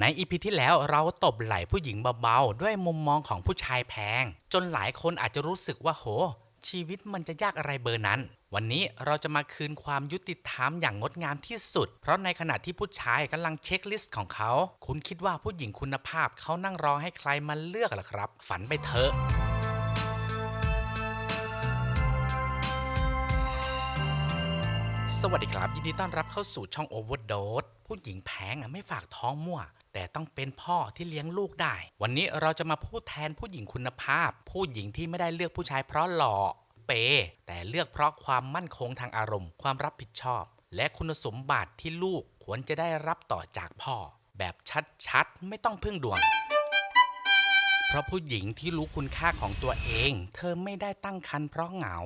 ในอีพีที่แล้วเราตบไหล่ผู้หญิงเบาๆ ด้วยมุมมองของผู้ชายแพง จนหลายคนอาจจะรู้สึกว่าโห ชีวิตมันจะยากอะไรเบอร์นั้น วันนี้เราจะมาคืนความยุติธรรมอย่างงดงามที่สุด เพราะในขณะที่ผู้ชายกำลังเช็คลิสต์ของเขา คุณคิดว่าผู้หญิงคุณภาพเขานั่งรอให้ใครมาเลือกหรอครับ ฝันไปเถอะสวัสดีครับ ยินดีต้อนรับเข้าสู่ช่อง Overdose ผู้หญิงแพงอะไม่ฝากท้องมั่ว แต่ต้องเป็นพ่อที่เลี้ยงลูกได้ วันนี้เราจะมาพูดแทนผู้หญิงคุณภาพ ผู้หญิงที่ไม่ได้เลือกผู้ชายเพราะหล่อเป แต่เลือกเพราะความมั่นคงทางอารมณ์ ความรับผิดชอบ และคุณสมบัติที่ลูกควรจะได้รับต่อจากพ่อ แบบชัดๆ ไม่ต้องพึ่งดวง เพราะผู้หญิงที่รู้คุณค่าของตัวเอง เธอไม่ได้ตั้งครรภ์เพราะเหงา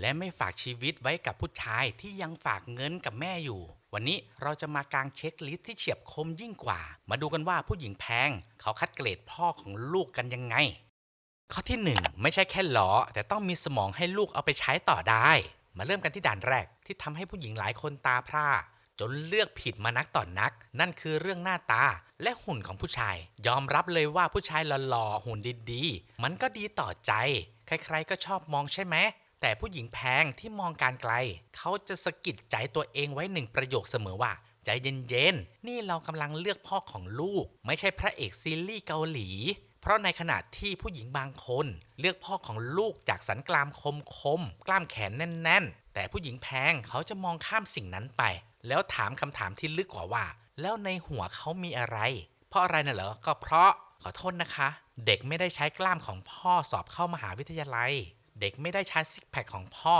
และไม่ฝากชีวิตไว้กับผู้ชายที่ยังฝากเงินกับแม่อยู่ วันนี้เราจะมากางเช็คลิสต์ที่เฉียบคมยิ่งกว่า มาดูกันว่าผู้หญิงแพง เขาคัดเกรดพ่อของลูกกันยังไง ข้อที่ 1 ไม่ใช่แค่หลอแต่ต้องมีสมองให้ลูกเอาไปใช้ต่อได้ มาเริ่มกันที่ด่านแรกที่ทำให้ผู้หญิงหลายคนตาพร่าจนเลือกผิดมานักต่อนนัก นั่นคือเรื่องหน้าตาและหุ่นของผู้ชาย ยอมรับเลยว่าผู้ชายหล่อๆหุ่นดีๆ มันก็ดีต่อใจ ใครๆก็ชอบมองใช่ไหม แต่ผู้หญิงแพงที่มองการไกล เขาจะสะกิดใจตัวเองไว้หนึ่งประโยคเสมอว่า ใจเย็นๆ นี่เรากำลังเลือกพ่อของลูก ไม่ใช่พระเอกซีรีส์เกาหลี เพราะในขณะที่ผู้หญิงบางคน เลือกพ่อของลูกจากสันกรามคมคมๆกล้ามแขนแน่น ๆ แต่ผู้หญิงแพงเขาจะมองข้ามสิ่งนั้นไป แล้วถามคำถามที่ลึกกว่าว่า แล้วในหัวเขามีอะไร เพราะอะไรน่ะเหรอก็เพราะขอโทษนะคะ เด็กไม่ได้ใช้กล้ามของพ่อสอบเข้ามหาวิทยาลัย เด็กไม่ได้ใช้ซิกแพคของพ่อ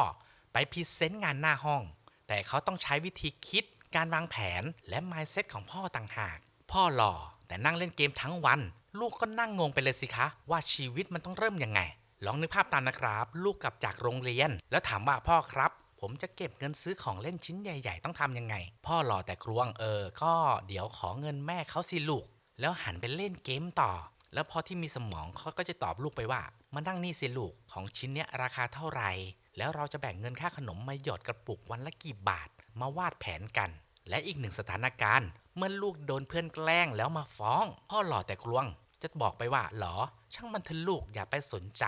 ไปพรีเซนต์งานหน้าห้อง แต่เขาต้องใช้วิธีคิด การวางแผนและ mindset ของพ่อต่างหาก พ่อหล่อแต่นั่งเล่นเกมทั้งวัน ลูกก็นั่งงงไปเลยสิคะ ว่าชีวิตมันต้องเริ่มยังไง ลองนึกภาพตามนะครับ ลูกกลับจากโรงเรียน แล้วถามว่าพ่อครับ ผมจะเก็บเงินซื้อของเล่นชิ้นใหญ่ ๆ ต้องทำยังไง พ่อหล่อแต่ครวงเออ ก็เดี๋ยวขอเงินแม่เขาสิลูก แล้วหันไปเล่นเกมต่อ แล้วพอที่มีสมองเขาก็จะตอบลูกไปว่ามานั่งนี่สิลูกของชิ้นเนี้ยราคาเท่าไหร่แล้วเราจะแบ่งเงินค่าขนมมาหยอดกระปุกวันละกี่บาท มาวาดแผนกัน และอีกหนึ่งสถานการณ์ เมื่อลูกโดนเพื่อนแกล้งแล้วมาฟ้อง พ่อหล่อแต่ครวง จะบอกไปว่าหรอ ช่างมันเถอะลูกอย่าไปสนใจ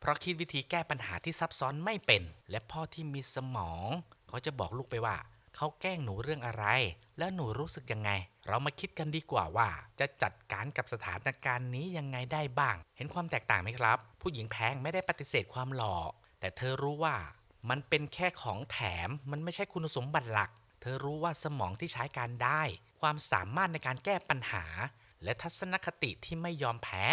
เพราะคิดวิธีแก้ปัญหาที่ซับซ้อนไม่เป็น และพ่อที่มีสมองเขาจะบอกลูกไปว่า เขาแกล้งหนูเรื่องอะไร แล้วหนูรู้สึกยังไง เรามาคิดกันดีกว่าว่า จะจัดการกับสถานการณ์นี้ยังไงได้บ้าง เห็นความแตกต่างไหมครับ ผู้หญิงแพงไม่ได้ปฏิเสธความหล่อ แต่เธอรู้ว่ามันเป็นแค่ของแถม มันไม่ใช่คุณสมบัติหลัก เธอรู้ว่าสมองที่ใช้การได้ ความสามารถในการแก้ปัญหา และทัศนคติที่ไม่ยอมแพ้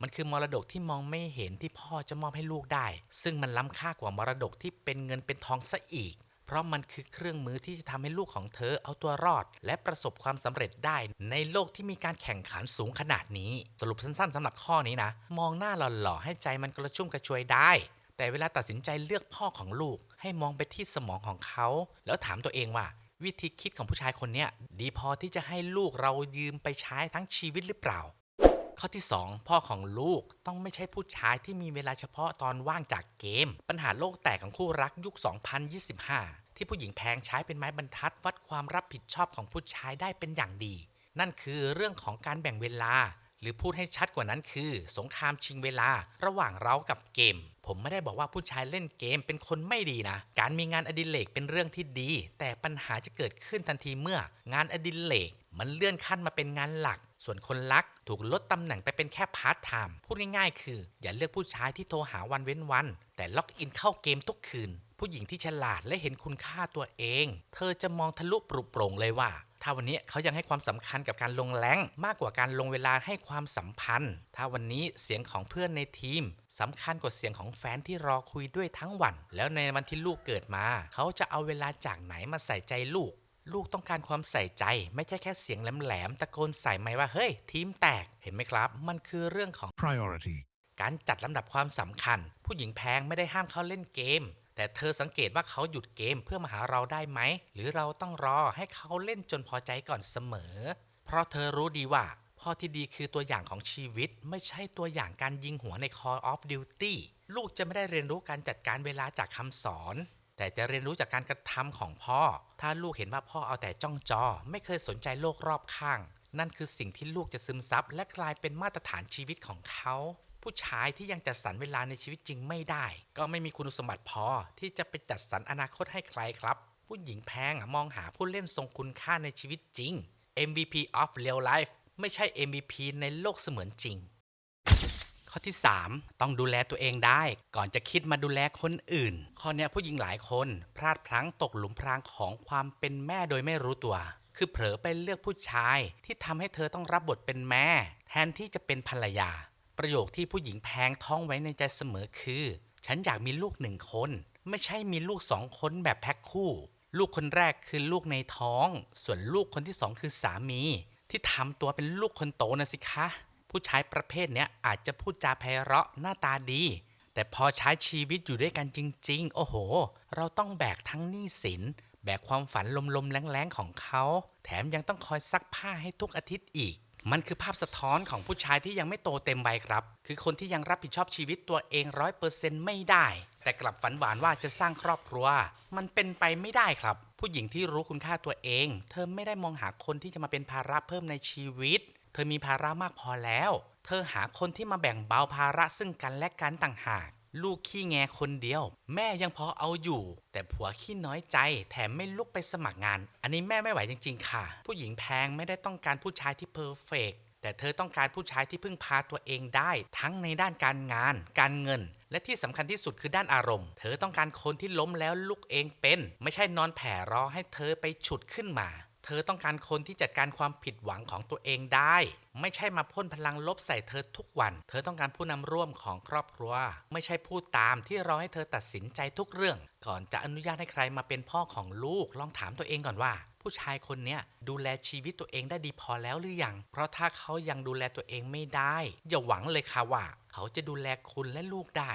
มันคือมรดกที่มองไม่เห็นที่พ่อจะมอบให้ลูกได้ ซึ่งมันล้ำค่ากว่ามรดกที่เป็นเงินเป็นทองซะอีก เพราะมันคือเครื่องมือที่จะทำให้ลูกของเธอเอาตัวรอด และประสบความสำเร็จได้ ในโลกที่มีการแข่งขันสูงขนาดนี้ สรุปสั้นๆสำหรับข้อนี้นะ มองหน้าหล่อๆให้ใจมันกระชุ่มกระชวยได้แต่เวลาตัดสินใจเลือกพ่อของลูก ให้มองไปที่สมองของเขา แล้วถามตัวเองว่า วิธีคิดของผู้ชายคนนี้ดีพอที่จะให้ลูกเรายืมไปใช้ทั้งชีวิตหรือเปล่า ข้อที่ 2 พ่อของลูกต้องไม่ใช่ผู้ชายที่มีเวลาเฉพาะตอนว่างจากเกม ปัญหาโลกแตกของคู่รักยุค 2025 ที่ผู้หญิงแพงใช้เป็นไม้บรรทัดวัดความรับผิดชอบของผู้ชายได้เป็นอย่างดี นั่นคือเรื่องของการแบ่งเวลา หรือพูดให้ชัดกว่านั้นคือ สงครามชิงเวลาระหว่างเรากับเกมผมไม่ได้บอกว่าผู้ชายเล่นเกมเป็นคนไม่ดีนะ การมีงานอดิเรกเป็นเรื่องที่ดี แต่ปัญหาจะเกิดขึ้นทันทีเมื่อ งานอดิเรกมันเลื่อนขั้นมาเป็นงานหลัก ส่วนคนรักถูกลดตำแหน่งไปเป็นแค่พาร์ทไทม์ พูดง่ายๆ คือ อย่าเลือกผู้ชายที่โทรหาวันเว้นวัน แต่ล็อกอินเข้าเกมทุกคืน ผู้หญิงที่ฉลาดและเห็นคุณค่าตัวเอง เธอจะมองทะลุปรุโปร่งเลยว่า ถ้าวันนี้เขายังให้ความสำคัญกับการลงแรงมากกว่าการลงเวลาให้ความสัมพันธ์ ถ้าวันนี้เสียงของเพื่อนในทีมสำคัญกว่าเสียงของแฟนที่รอคุยด้วยทั้งวัน แล้วในวันที่ลูกเกิดมา เขาจะเอาเวลาจากไหนมาใส่ใจลูก ลูกต้องการความใส่ใจ ไม่ใช่แค่เสียงแหลมๆตะโกนใส่ไมค์ว่าเฮ้ย ทีมแตกเห็นไหมครับ มันคือเรื่องของ priority. การจัดลำดับความสำคัญ ผู้หญิงแพงไม่ได้ห้ามเขาเล่นเกม แต่เธอสังเกตว่าเขาหยุดเกมเพื่อมาหาเราได้ไหม หรือเราต้องรอให้เขาเล่นจนพอใจก่อนเสมอ เพราะเธอรู้ดีว่าพ่อที่ดีคือตัวอย่างของชีวิต ไม่ใช่ตัวอย่างการยิงหัวใน Call of Duty ลูกจะไม่ได้เรียนรู้การจัดการเวลาจากคำสอน แต่จะเรียนรู้จากการกระทำของพ่อ ถ้าลูกเห็นว่าพ่อเอาแต่จ้องจอ ไม่เคยสนใจโลกรอบข้าง นั่นคือสิ่งที่ลูกจะซึมซับและกลายเป็นมาตรฐานชีวิตของเขา ผู้ชายที่ยังจัดสรรเวลาในชีวิตจริงไม่ได้ ก็ไม่มีคุณสมบัติพอที่จะไปจัดสรรอนาคตให้ใครครับ ผู้หญิงแพงมองหาผู้เล่นทรงคุณค่าในชีวิตจริง MVP of real life ไม่ใช่ MVP ในโลกเสมือนจริง ข้อที่ 3 ต้องดูแลตัวเองได้ ก่อนจะคิดมาดูแลคนอื่น ข้อนี้ผู้หญิงหลายคน พลาดพลั้งตกหลุมพรางของความเป็นแม่โดยไม่รู้ตัว คือเผลอไปเลือกผู้ชายที่ทำให้เธอต้องรับบทเป็นแม่ แทนที่จะเป็นภรรยา ประโยคที่ผู้หญิงแพงท้องไว้ในใจเสมอคือ ฉันอยากมีลูกหนึ่งคน ไม่ใช่มีลูกสองคนแบบแพ็คคู่ ลูกคนแรกคือลูกในท้อง ส่วนลูกคนที่สองคือสามี ที่ทำตัวเป็นลูกคนโตนะสิคะ ผู้ชายประเภทเนี้ยอาจจะพูดจาไพเราะหน้าตาดี แต่พอใช้ชีวิตอยู่ด้วยกันจริง ๆ โอ้โห เราต้องแบกทั้งหนี้สิน แบกความฝันลมๆแรงๆของเขา แถมยังต้องคอยซักผ้าให้ทุกอาทิตย์อีก มันคือภาพสะท้อนของผู้ชายที่ยังไม่โตเต็มวัยครับ คือคนที่ยังรับผิดชอบชีวิตตัวเองร้อยเปอร์เซ็นต์ไม่ได้ แต่กลับฝันหวานว่าจะสร้างครอบครัว มันเป็นไปไม่ได้ครับ ผู้หญิงที่รู้คุณค่าตัวเอง เธอไม่ได้มองหาคนที่จะมาเป็นภาระเพิ่มในชีวิต เธอมีภาระมากพอแล้ว เธอหาคนที่มาแบ่งเบาภาระซึ่งกันและกันต่างหาก ลูกขี้แงคนเดียว แม่ยังพอเอาอยู่ แต่ผัวขี้น้อยใจ แถมไม่ลุกไปสมัครงาน อันนี้แม่ไม่ไหวจริง ๆ ค่ะ ผู้หญิงแพงไม่ได้ต้องการผู้ชายที่เพอร์เฟกต์แต่เธอต้องการผู้ชายที่พึ่งพาตัวเองได้ ทั้งในด้านการงาน การเงิน และที่สำคัญที่สุดคือด้านอารมณ์ เธอต้องการคนที่ล้มแล้วลุกเองเป็น ไม่ใช่นอนแผ่รอให้เธอไปฉุดขึ้นมา เธอต้องการคนที่จัดการความผิดหวังของตัวเองได้ ไม่ใช่มาพ่นพลังลบใส่เธอทุกวัน เธอต้องการผู้นำร่วมของครอบครัว ไม่ใช่ผู้ตามที่รอให้เธอตัดสินใจทุกเรื่อง ก่อนจะอนุญาตให้ใครมาเป็นพ่อของลูก ลองถามตัวเองก่อนว่า ผู้ชายคนนี้ดูแลชีวิตตัวเองได้ดีพอแล้วหรือยัง เพราะถ้าเขายังดูแลตัวเองไม่ได้ อย่าหวังเลยค่ะว่า เขาจะดูแลคุณและลูกได้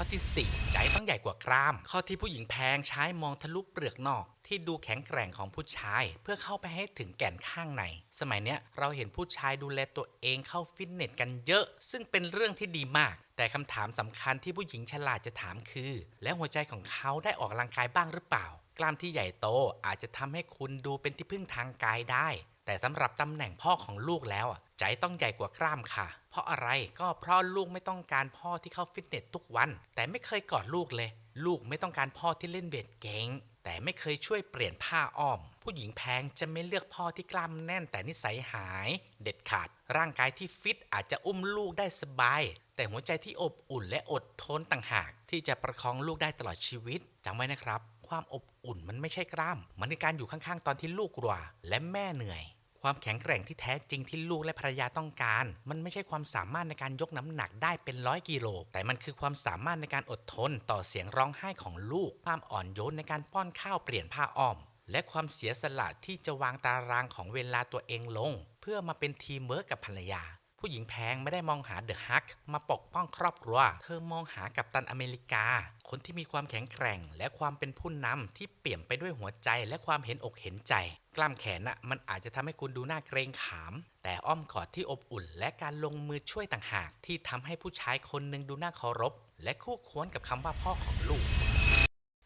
ข้อที่ 4 ใจต้องใหญ่กว่ากราม ข้อที่ผู้หญิงแพงใช้มองทะลุเปลือกนอก ที่ดูแข็งแกร่งของผู้ชาย เพื่อเข้าไปให้ถึงแก่นข้างใน สมัยเนี้ยเราเห็นผู้ชายดูแลตัวเองเข้าฟิตเนสกันเยอะ ซึ่งเป็นเรื่องที่ดีมาก แต่คำถามสำคัญที่ผู้หญิงฉลาดจะถามคือ แล้วหัวใจของเขาได้ออกกำลังกายบ้างหรือเปล่า กล้ามที่ใหญ่โตอาจจะทำให้คุณดูเป็นที่พึ่งทางกายได้ แต่สำหรับตำแหน่งพ่อของลูกแล้วอะใจต้องใหญ่กว่ากล้ามค่ะ เพราะอะไรก็เพราะลูกไม่ต้องการพ่อที่เข้าฟิตเนสทุกวัน แต่ไม่เคยกอดลูกเลย ลูกไม่ต้องการพ่อที่เล่นเวทเก่งแต่ไม่เคยช่วยเปลี่ยนผ้าอ้อม ผู้หญิงแพงจะไม่เลือกพ่อที่กล้ามแน่นแต่นิสัยหาย เด็ดขาด ร่างกายที่ฟิตอาจจะอุ้มลูกได้สบาย แต่หัวใจที่อบอุ่นและอดทนต่างหาก ที่จะประคองลูกได้ตลอดชีวิตจำไว้นะครับ ความอบอุ่นมันไม่ใช่กล้าม มันคือการอยู่ข้างๆ ตอนที่ลูกกลัวและแม่เหนื่อย ความแข็งแกร่งที่แท้จริงที่ลูกและภรรยาต้องการ มันไม่ใช่ความสามารถในการยกน้ำหนักได้เป็นร้อยกิโล แต่มันคือความสามารถในการอดทนต่อเสียงร้องไห้ของลูก ความอ่อนโยนในการป้อนข้าวเปลี่ยนผ้าอ้อม และความเสียสละที่จะวางตารางของเวลาตัวเองลง เพื่อมาเป็นทีมเวิร์กกับภรรยา ผู้หญิงแพงไม่ได้มองหาเดอะฮักมาปกป้องครอบครัว เธอมองหากัปตันอเมริกา คนที่มีความแข็งแกร่ง และความเป็นผู้นำที่เปี่ยมไปด้วยหัวใจและความเห็นอกเห็นใจ กล้ามแขนน่ะมันอาจจะทำให้คุณดูน่าเกรงขาม แต่อ้อมกอดที่อบอุ่น และการลงมือช่วยต่างหาก ที่ทำให้ผู้ชายคนหนึ่งดูน่าเคารพ และคู่ควรกับคำว่าพ่อของลูก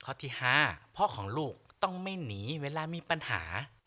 ข้อที่ 5 พ่อของลูกต้องไม่หนีเวลามีปัญหา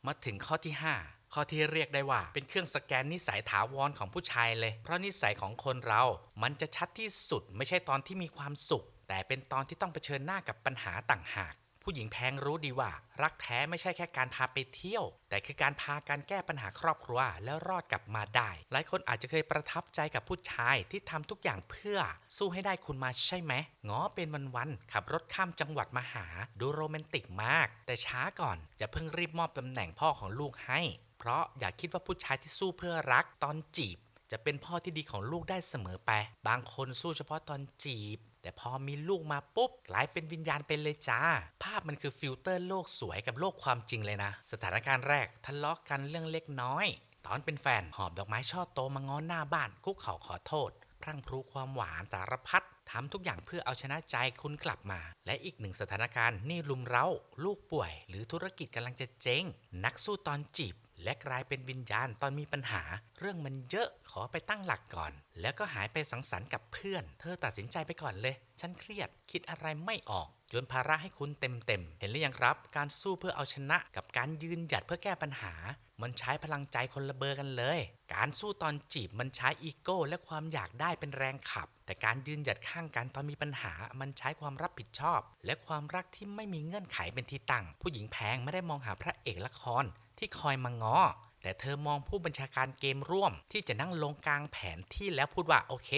มาถึงข้อที่ 5 ข้อที่เรียกได้ว่า เป็นเครื่องสแกนนิสัยถาวรของผู้ชายเลย เพราะนิสัยของคนเรา มันจะชัดที่สุดไม่ใช่ตอนที่มีความสุข แต่เป็นตอนที่ต้องเผชิญหน้ากับปัญหาต่างหาก ผู้หญิงแพงรู้ดีว่า รักแท้ไม่ใช่แค่การพาไปเที่ยว แต่คือการพาการแก้ปัญหาครอบครัวแล้วรอดกลับมาได้ หลายคนอาจจะเคยประทับใจกับผู้ชายที่ทำทุกอย่างเพื่อ สู้ให้ได้คุณมาใช่ไหมง้อเป็นวันๆขับรถข้ามจังหวัดมาหา ดูโรแมนติกมาก แต่ช้าก่อนอย่าเพิ่งรีบมอบตำแหน่งพ่อของลูกให้ เพราะอย่าคิดว่าผู้ชายที่สู้เพื่อรักตอนจีบ จะเป็นพ่อที่ดีของลูกได้เสมอไป บางคนสู้เฉพาะตอนจีบ แต่พอมีลูกมาปุ๊บกลายเป็นวิญญาณไปเลยจ้า ภาพมันคือฟิลเตอร์โลกสวยกับโลกความจริงเลยนะ สถานการณ์แรกทะเลาะกันเรื่องเล็กน้อย ตอนเป็นแฟนหอบดอกไม้ช่อโตมาง้อหน้าบ้านคุกเข่าขอโทษพรั่งพรูความหวานสารพัดทำทุกอย่างเพื่อเอาชนะใจคุณกลับมา และอีกหนึ่งสถานการณ์นี่ลุมเร้า ลูกป่วย หรือธุรกิจกำลังจะเจ๊ง นักสู้ตอนจีบ และกลายเป็นวิญญาณตอนมีปัญหา เรื่องมันเยอะขอไปตั้งหลักก่อน แล้วก็หายไปสังสรรค์กับเพื่อน เธอตัดสินใจไปก่อนเลย ฉันเครียดคิดอะไรไม่ออกโยนภาระให้คุณเต็มๆ เห็นหรือยังครับ การสู้เพื่อเอาชนะกับการยืนหยัดเพื่อแก้ปัญหา มันใช้พลังใจคนละเบอร์กันเลย การสู้ตอนจีบมันใช้อีโก้และความอยากได้เป็นแรงขับ แต่การยืนหยัดข้างกันตอนมีปัญหา มันใช้ความรับผิดชอบ และความรักที่ไม่มีเงื่อนไขเป็นที่ตั้ง ผู้หญิงแพงไม่ได้มองหาพระเอกละคร ที่คอยมางอแต่เธอมองผู้บัญชาการเกมร่วม ที่จะนั่งลงกลางแผนที่แล้วพูดว่าโอเค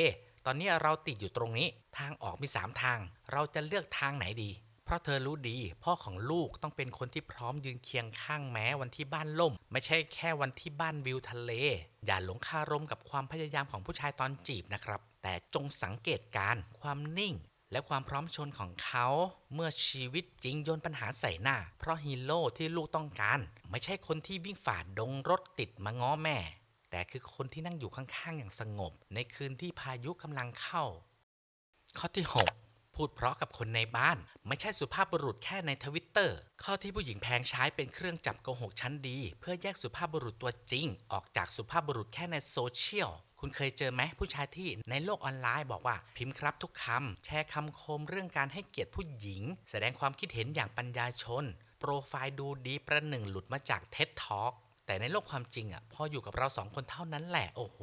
ตอนนี้เราติดอยู่ตรงนี้ ทางออกมี 3 ทาง เราจะเลือกทางไหนดี เพราะเธอรู้ดี พ่อของลูกต้องเป็นคนที่พร้อมยืนเคียงข้างแม้วันที่บ้านล่ม ไม่ใช่แค่วันที่บ้านวิวทะเล อย่าหลงคารมกับความพยายามของผู้ชายตอนจีบนะครับ แต่จงสังเกตการความนิ่ง และความพร้อมชนของเขาเมื่อชีวิตจริงโยนปัญหาใส่หน้า เพราะฮีโร่ที่ลูกต้องการ ไม่ใช่คนที่วิ่งฝ่าดงรถติดมาง้อแม่ แต่คือคนที่นั่งอยู่ข้างๆ อย่างสงบ ในคืนที่พายุกำลังเข้า ข้อที่ 6 พูดเพราะกับคนในบ้าน ไม่ใช่สุภาพบุรุษแค่ในทวิตเตอร์ ข้อที่ผู้หญิงแพงใช้เป็นเครื่องจับโกหกชั้นดี เพื่อแยกสุภาพบุรุษตัวจริง ออกจากสุภาพบุรุษแค่ในโซเชียล คุณเคยเจอไหมผู้ชายที่ในโลกออนไลน์บอกว่าพิมพ์ครับทุกคำแชร์คำคมเรื่องการให้เกียรติผู้หญิง แสดงความคิดเห็นอย่างปัญญาชน โปรไฟล์ดูดีประหนึ่งหลุดมาจากเท็ดทอ k แต่ในโลกความจริงอะพออยู่กับเราสองคนเท่านั้นแหละโอ้โห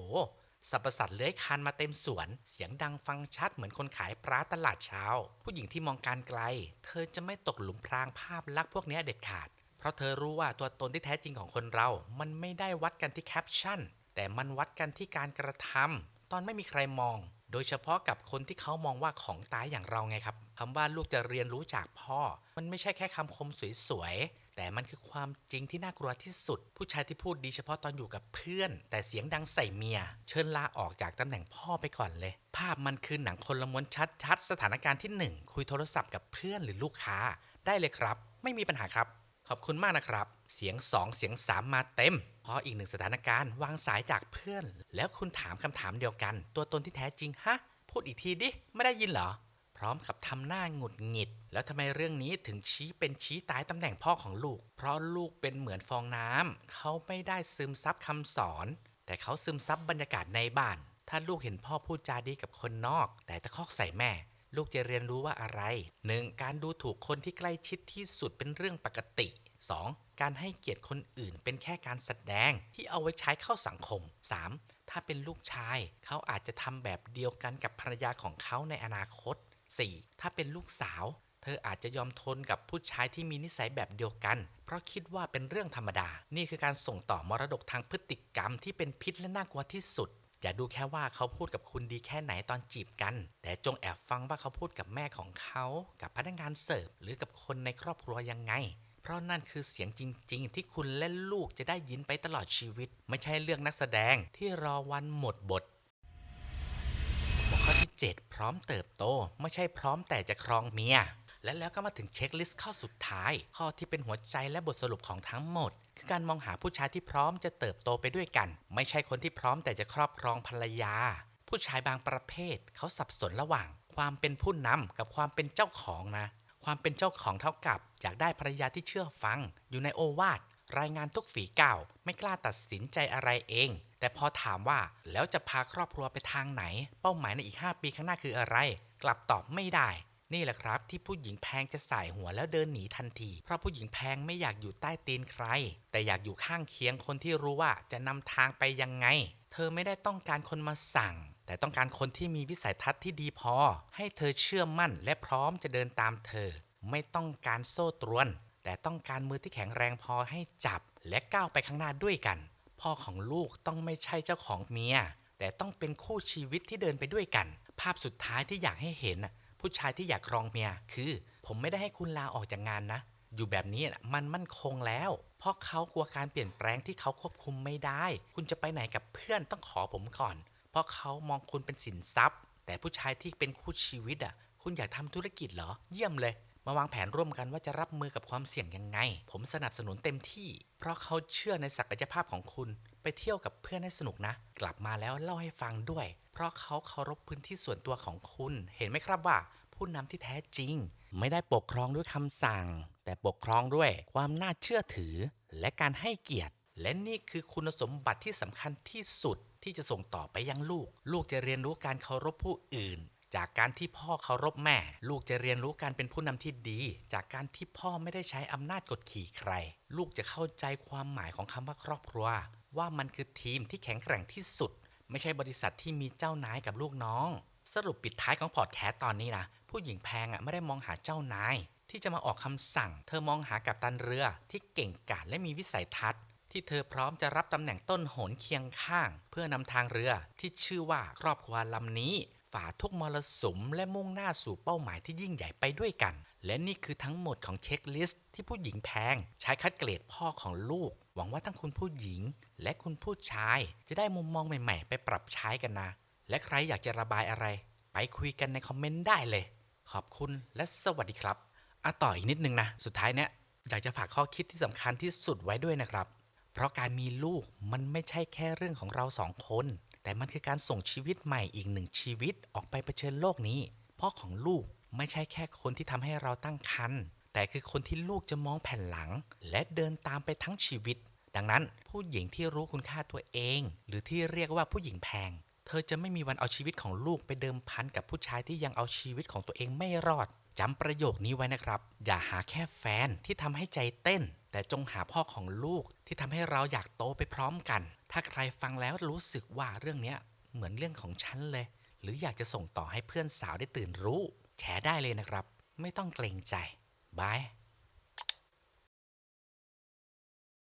สรรพสัตว์เลื้อยคานมาเต็มสวน เสียงดังฟังชัดเหมือนคนขายปลาตลาดเช้า ผู้หญิงที่มองการไกล เธอจะไม่ตกหลุมพรางภาพลักษณ์พวกนี้เด็ดขาด เพราะเธอรู้ว่าตัวตนที่แท้จริงของคนเรา มันไม่ได้วัดกันที่แคปชั่น แต่มันวัดกันที่การกระทำตอนไม่มีใครมอง โดยเฉพาะกับคนที่เขามองว่าของตายอย่างเราไงครับคำว่าลูกจะเรียนรู้จากพ่อ มันไม่ใช่แค่คำคมสวยๆ แต่มันคือความจริงที่น่ากลัวที่สุด ผู้ชายที่พูดดีเฉพาะตอนอยู่กับเพื่อน แต่เสียงดังใส่เมีย เชิญลาออกจากตำแหน่งพ่อไปก่อนเลย ภาพมันคือหนังคนละม้วนชัดๆ สถานการณ์ที่หนึ่งคุยโทรศัพท์กับเพื่อนหรือลูกค้า ได้เลยครับ ไม่มีปัญหาครับ ขอบคุณมากนะครับ เสียง 2 เสียง 3 มาเต็ม พออีกหนึ่งสถานการณ์วางสายจากเพื่อน แล้วคุณถามคำถามเดียวกัน ตัวตนที่แท้จริงฮะ พูดอีกทีดิ ไม่ได้ยินเหรอ พร้อมกับทำหน้าหงุดหงิด แล้วทำไมเรื่องนี้ถึงชี้เป็นชี้ตายตำแหน่งพ่อของลูก เพราะลูกเป็นเหมือนฟองน้ำเขาไม่ได้ซึมซับคำสอน แต่เขาซึมซับบรรยากาศในบ้าน ถ้าลูกเห็นพ่อพูดจาดีกับคนนอก แต่ตะคอกใส่แม่ ลูกจะเรียนรู้ว่าอะไร 1. การดูถูกคนที่ใกล้ชิดที่สุดเป็นเรื่องปกติ 2. การให้เกียรติคนอื่นเป็นแค่การแสดงที่เอาไว้ใช้เข้าสังคม 3. ถ้าเป็นลูกชาย เขาอาจจะทำแบบเดียวกันกับภรรยาของเขาในอนาคต 4. ถ้าเป็นลูกสาว เธออาจจะยอมทนกับผู้ชายที่มีนิสัยแบบเดียวกัน เพราะคิดว่าเป็นเรื่องธรรมดา นี่คือการส่งต่อมรดกทางพฤติกรรมที่เป็นพิษและน่ากลัวที่สุด อย่าดูแค่ว่าเขาพูดกับคุณดีแค่ไหนตอนจีบกัน แต่จงแอบฟังว่าเขาพูดกับแม่ของเขา กับพนักงานเสิร์ฟหรือกับคนในครอบครัวยังไง เพราะนั่นคือเสียงจริง ๆ ที่คุณและลูกจะได้ยินไปตลอดชีวิต ไม่ใช่เรื่องนักแสดงที่รอวันหมดบทหัวข้อที่ 7 พร้อมเติบโต ไม่ใช่พร้อมแต่จะครองเมีย และแล้วก็มาถึงเช็คลิสต์ข้อสุดท้าย ข้อที่เป็นหัวใจและบทสรุปของทั้งหมด คือการมองหาผู้ชายที่พร้อมจะเติบโตไปด้วยกัน ไม่ใช่คนที่พร้อมแต่จะครอบครองภรรยา ผู้ชายบางประเภท เขาสับสนระหว่าง ความเป็นผู้นำกับความเป็นเจ้าของนะ ความเป็นเจ้าของเท่ากับ อยากได้ภรรยาที่เชื่อฟัง อยู่ในโอวาทรายงานทุกฝีก้าวไม่กล้าตัดสินใจอะไรเอง แต่พอถามว่าแล้วจะพาครอบครัวไปทางไหน เป้าหมายในอีก 5 ปีข้างหน้าคืออะไร กลับตอบไม่ได้ นี่แหละครับ ที่ผู้หญิงแพงจะสายหัวแล้วเดินหนีทันที เพราะผู้หญิงแพงไม่อยากอยู่ใต้ตีนใคร แต่อยากอยู่ข้างเคียงคนที่รู้ว่าจะนำทางไปยังไง เธอไม่ได้ต้องการคนมาสั่ง แต่ต้องการคนที่มีวิสัยทัศน์ที่ดีพอ ให้เธอเชื่อมั่นและพร้อมจะเดินตามเธอ ไม่ต้องการโซ่ตรวน แต่ต้องการมือที่แข็งแรงพอให้จับ และก้าวไปข้างหน้าด้วยกัน พ่อของลูกต้องไม่ใช่เจ้าของเมียแต่ต้องเป็นคู่ชีวิตที่เดินไปด้วยกัน ภาพสุดท้ายที่อยากให้เห็นน่ะ ผู้ชายที่อยากครองเมียคือ ผมไม่ได้ให้คุณลาออกจากงานนะ อยู่แบบนี้นะมันมั่นคงแล้ว เพราะเขากลัวการเปลี่ยนแปลงที่เขาควบคุมไม่ได้ คุณจะไปไหนกับเพื่อนต้องขอผมก่อน เพราะเขามองคุณเป็นสินทรัพย์ แต่ผู้ชายที่เป็นคู่ชีวิตอะ คุณอยากทำธุรกิจเหรอ เยี่ยมเลย มาวางแผนร่วมกันว่าจะรับมือกับความเสี่ยงยังไง ผมสนับสนุนเต็มที่ เพราะเขาเชื่อในศักยภาพของคุณ ไปเที่ยวกับเพื่อนให้สนุกนะ กลับมาแล้วเล่าให้ฟังด้วย เพราะเขาเคารพพื้นที่ส่วนตัวของคุณ เห็นไหมครับว่า ผู้นำที่แท้จริง ไม่ได้ปกครองด้วยคำสั่ง แต่ปกครองด้วยความน่าเชื่อถือ และการให้เกียรติ และนี่คือคุณสมบัติที่สำคัญที่สุดที่จะส่งต่อไปยังลูก ลูกจะเรียนรู้การเคารพผู้อื่นจากการที่พ่อเคารพแม่ ลูกจะเรียนรู้การเป็นผู้นำที่ดี จากการที่พ่อไม่ได้ใช้อำนาจกดขี่ใคร ลูกจะเข้าใจความหมายของคำว่าครอบครัว ว่ามันคือทีมที่แข็งแกร่งที่สุด ไม่ใช่บริษัทที่มีเจ้านายกับลูกน้อง สรุปปิดท้ายของพอดแคสต์ตอนนี้นะผู้หญิงแพงอะไม่ได้มองหาเจ้านาย ที่จะมาออกคำสั่ง เธอมองหากัปตันเรือ ที่เก่งกาจและมีวิสัยทัศน์ ที่เธอพร้อมจะรับตำแหน่งต้นโหนเคียงข้าง เพื่อนำทางเรือที่ชื่อว่าครอบครัวลำนี้ ฝ่าทุกมรสุมและมุ่งหน้าสู่เป้าหมายที่ยิ่งใหญ่ไปด้วยกัน และนี่คือทั้งหมดของเช็คลิสต์ที่ผู้หญิงแพง ใช้คัดเกรดพ่อของลูก หวังว่าทั้งคุณผู้หญิง และคุณผู้ชาย จะได้มุมมองใหม่ๆ ไปปรับใช้กันนะ และใครอยากจะระบายอะไร ไปคุยกันในคอมเมนต์ได้เลย ขอบคุณและสวัสดีครับอะต่ออีกนิดนึงนะสุดท้ายเนี่ยอยากจะฝากข้อคิดที่สำคัญที่สุดไว้ด้วยนะครับ เพราะการมีลูกมันไม่ใช่แค่เรื่องของเราสองคน แต่มันคือการส่งชีวิตใหม่อีกหนึ่งชีวิตออกไปเผชิญโลกนี้ พ่อของลูกไม่ใช่แค่คนที่ทำให้เราตั้งครรภ์แต่คือคนที่ลูกจะมองแผ่นหลัง และเดินตามไปทั้งชีวิต ดังนั้นผู้หญิงที่รู้คุณค่าตัวเอง หรือที่เรียกว่าผู้หญิงแพง เธอจะไม่มีวันเอาชีวิตของลูกไปเดิมพันกับผู้ชายที่ยังเอาชีวิตของตัวเองไม่รอดจำประโยคนี้ไว้นะครับ อย่าหาแค่แฟนที่ทำให้ใจเต้น แต่จงหาพ่อของลูกที่ทำให้เราอยากโตไปพร้อมกัน ถ้าใครฟังแล้วรู้สึกว่าเรื่องนี้เหมือนเรื่องของฉันเลย หรืออยากจะส่งต่อให้เพื่อนสาวได้ตื่นรู้ แชร์ได้เลยนะครับ ไม่ต้องเกรงใจบาย